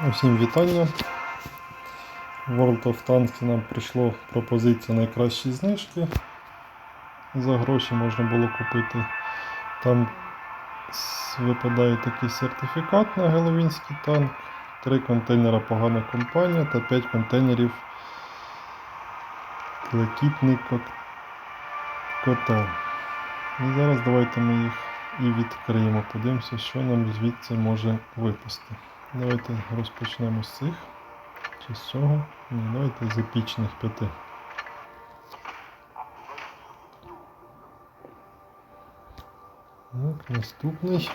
Усім вітання. В World of Tanks нам прийшло пропозиція найкращі знижки. За гроші можна було купити. Там випадає такий сертифікат на геловінський танк. Три контейнера погана компанія та 5 контейнерів блакитний кок- котел. І зараз давайте ми їх і відкриємо. Подивимося, що нам звідси може випасти. Давайте розпочнемо з цих. Чи з цього? Ні, давайте з епічних п'яти. Так, наступний.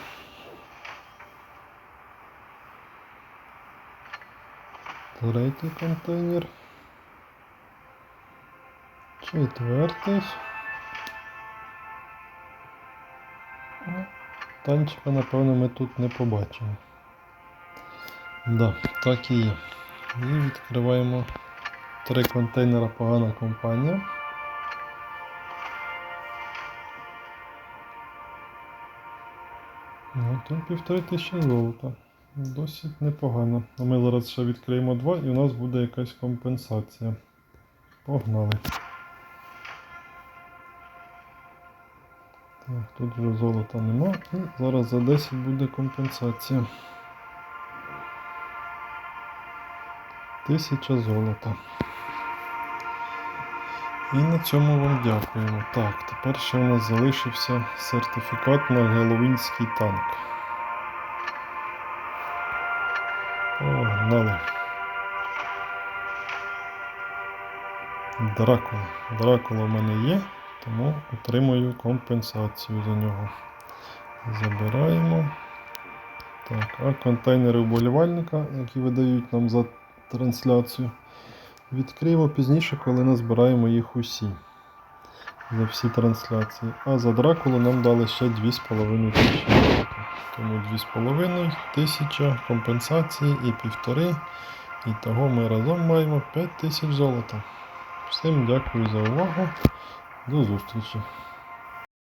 Третій контейнер. Четвертий. Танчика, напевно, ми тут не побачимо. Да, так і є. І відкриваємо три контейнера погана компанія. Ну, тут півтори тисячі золота. Досить непогано. А ми зараз ще відкриємо два і у нас буде якась компенсація. Погнали. Так, тут вже золота нема. І зараз за 10 буде компенсація. Тисяча золота. І на цьому вам дякуємо. Так, тепер ще у нас залишився сертифікат на геловінський танк. Погнали. Дракула. Дракула в мене є, тому отримую компенсацію за нього. Забираємо. Так, а контейнери вболівальника, які видають нам за трансляцію, відкриємо пізніше, коли назбираємо їх усі. За всі трансляції. А за Дракулу нам дали ще 2,5 тисячі. Тому 2,5 тисяча компенсації і півтори. І того ми разом маємо 5 тисяч золота. Всім дякую за увагу. До зустрічі.